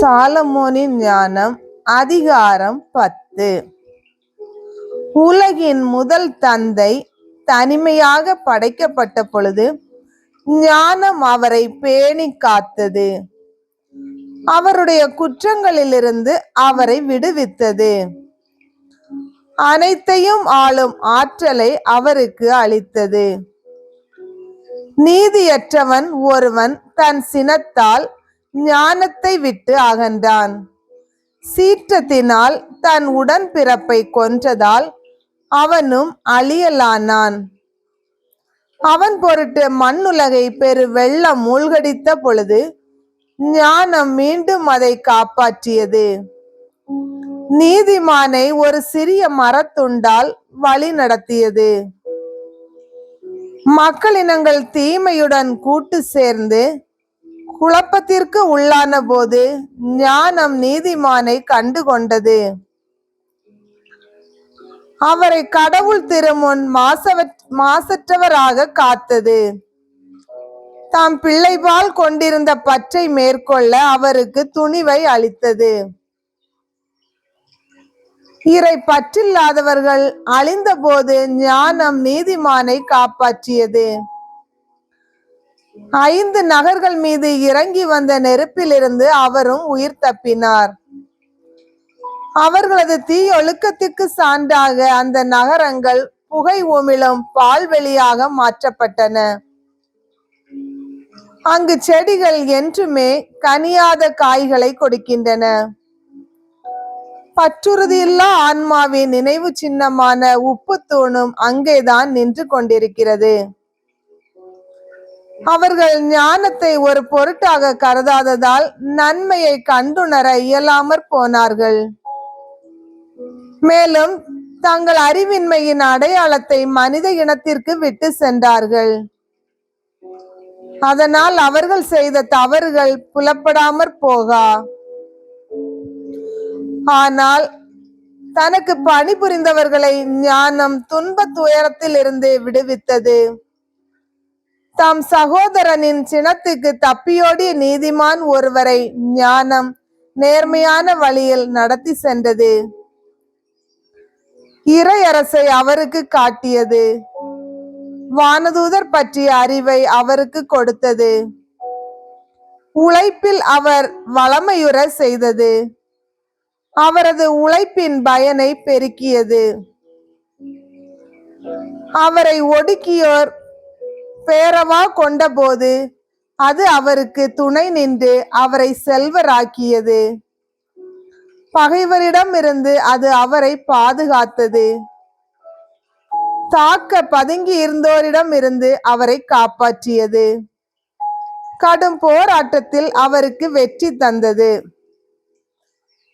சாலமோனின் ஞானம் அதிகாரம் பத்து. உலகின் முதல் தந்தை தனிமையாக படைக்கப்பட்ட பொழுது ஞானம் அவரை பேணி காத்தது. அவருடைய குற்றங்களிலிருந்து அவரை விடுவித்தது. அனைத்தையும் ஆளும் ஆற்றலை அவருக்கு அளித்தது. நீதியற்றவன் ஒருவன் தன் சினத்தால் ஞானத்தை விட்டு அகன்றான். சீற்றத்தினால் தன் உடன்பிறப்பை கொன்றதால் அவனும் அழியலானான். அவன் பொருட்டு மண்ணுலகை பெரு வெள்ளம் மூழ்கடித்த பொழுது ஞானம் மீண்டும் அதை காப்பாற்றியது. நீதிமானை ஒரு சிறிய மரத்துண்டால் வழி நடத்தியது. மக்களினங்கள் தீமையுடன் கூட்டு சேர்ந்து குழப்பத்திற்கு உள்ளான போது ஞானம் நீதிமானை கண்டுகொண்டது. அவரை கடவுள் திருமுன் மாசவற் மாசற்றவராக காத்தது. தாம் பிள்ளைபால் கொண்டிருந்த பற்றை மேற்கொள்ள அவருக்கு துணிவை அளித்தது. இறை பற்றில்லாதவர்கள் அழிந்தபோது ஞானம் நீதிமானை காப்பாற்றியது. ஐந்து நகர்கள் மீது இறங்கி வந்த நெருப்பிலிருந்து அவரும் உயிர் தப்பினார். அவர்களது தீயொழுக்கத்திற்கு சான்றாக அந்த நகரங்கள் புகை உமிழும் பால்வெளியாக மாற்றப்பட்டன. அங்கு செடிகள் என்றுமே கனியாத காய்களை கொடுக்கின்றன. பற்றுறுதியில்லா ஆன்மாவின் நினைவு சின்னமான உப்பு தூணும் அங்கேதான் நின்று கொண்டிருக்கிறது. அவர்கள் ஞானத்தை ஒரு பொருட்டாக கருதாததால் நன்மையை கண்டுணர இயலாமற் போனார்கள். மேலும் தங்கள் அறிவின்மையின் அடையாளத்தை மனித இனத்திற்கு விட்டு சென்றார்கள். அதனால் அவர்கள் செய்த தவறுகள் புலப்படாமற் போகா. ஆனால் தனக்கு பணிபுரிந்தவர்களை ஞானம் துன்ப துயரத்தில் இருந்து விடுவித்தது. தாம் சகோதரனின் சினத்துக்கு தப்பியோடிய நீதிமான் ஒருவரை ஞானம் நேர்மையான வழியில் நடத்தி சென்றது. இறையரசை அவருக்கு காட்டியது. வானதூதர் பற்றிய அறிவை அவருக்கு கொடுத்தது. உழைப்பில் அவர் வளமையுற செய்தது. அவரது உழைப்பின் பயனை பெருக்கியது. அவரை ஒடுக்கியோர் பேரவா கொண்டபோது அது அவருக்கு துணை நின்று அவரை செல்வராக்கியது. பகைவரிடம் இருந்து அது அவரை பாதுகாத்தது. தாக்க பதுங்கி இருந்தோரிடம் இருந்து அவரை காப்பாற்றியது. கடும் போராட்டத்தில் அவருக்கு வெற்றி தந்தது.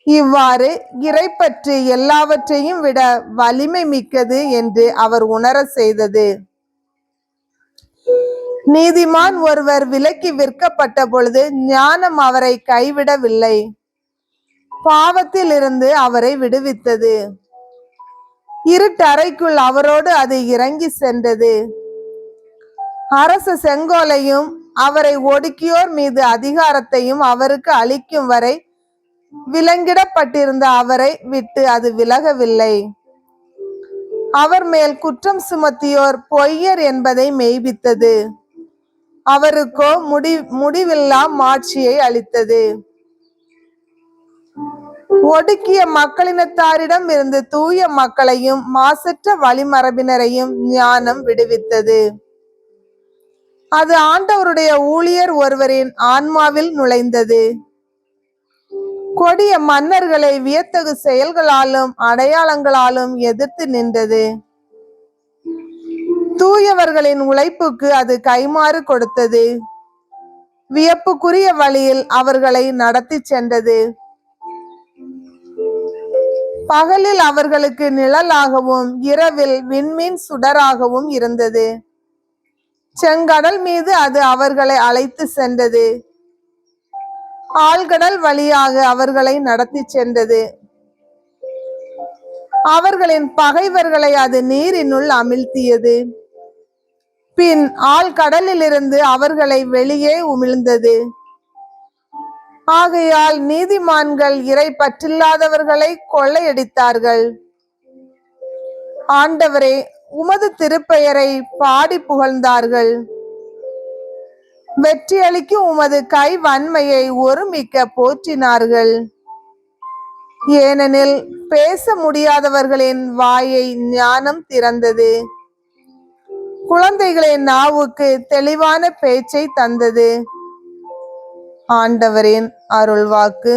இவ்வாறு இறைப்பற்று எல்லாவற்றையும் விட வலிமை மிக்கது என்று அவர் உணர செய்தது. நீதிமான் ஒருவர் விலக்கி விற்கப்பட்ட பொழுது ஞானம் அவரை கைவிடவில்லை. பாவத்தில் இருந்து அவரை விடுவித்தது. இருட்டறைக்குள் அவரோடு அது இறங்கி சென்றது. அரச செங்கோலையும் அவரை ஒடுக்கியோர் மீது அதிகாரத்தையும் அவருக்கு அளிக்கும் வரை விலங்கிடப்பட்டிருந்த அவரை விட்டு அது விலகவில்லை. அவர் மேல் குற்றம் சுமத்தியோர் பொய்யர் என்பதை மெய்பித்தது அவருக்கோ முடி முடிவில்லா மாட்சியை அளித்தது. ஒடுக்கிய மக்களினத்தாரிடம் இருந்து தூய மக்களையும் மாசற்ற வழிமரபினரையும் ஞானம் விடுவித்தது. அது ஆண்டவருடைய ஊழியர் ஒருவரின் ஆன்மாவில் நுழைந்தது. கொடிய மன்னர்களை வியத்தகு செயல்களாலும் அடையாளங்களாலும் எதிர்த்து நின்றது. தூயவர்களின் உழைப்புக்கு அது கைமாறு கொடுத்தது. வியப்புக்குரிய வழியில் அவர்களை நடத்தி சென்றது. பகலில் அவர்களுக்கு நிழலாகவும் இரவில் விண்மீன் சுடராகவும் இருந்தது. செங்கடல் மீது அது அவர்களை அழைத்து சென்றது. ஆழ்கடல் வழியாக அவர்களை நடத்தி சென்றது. அவர்களின் பகைவர்களை அது நீரினுள் அமிழ்த்தியது. பின் ஆழ்கடலிலிருந்து அவர்களை வெளியே உமிழ்ந்தது. ஆகையால் நீதிமான்கள் இறை பற்றில்லாதவர்களை கொள்ளையடித்தார்கள். ஆண்டவரே உமது திருப்பெயரை பாடி புகழ்ந்தார்கள். வெற்றியளிக்கும் உமது கை வன்மையை ஒருமிக்க போற்றினார்கள். ஏனெனில் பேச முடியாதவர்களின் வாயை ஞானம் திறந்தது. குழந்தைகளின் நாவுக்கு தெளிவான பேச்சை தந்தது. ஆண்டவரின் அருள்வாக்கு.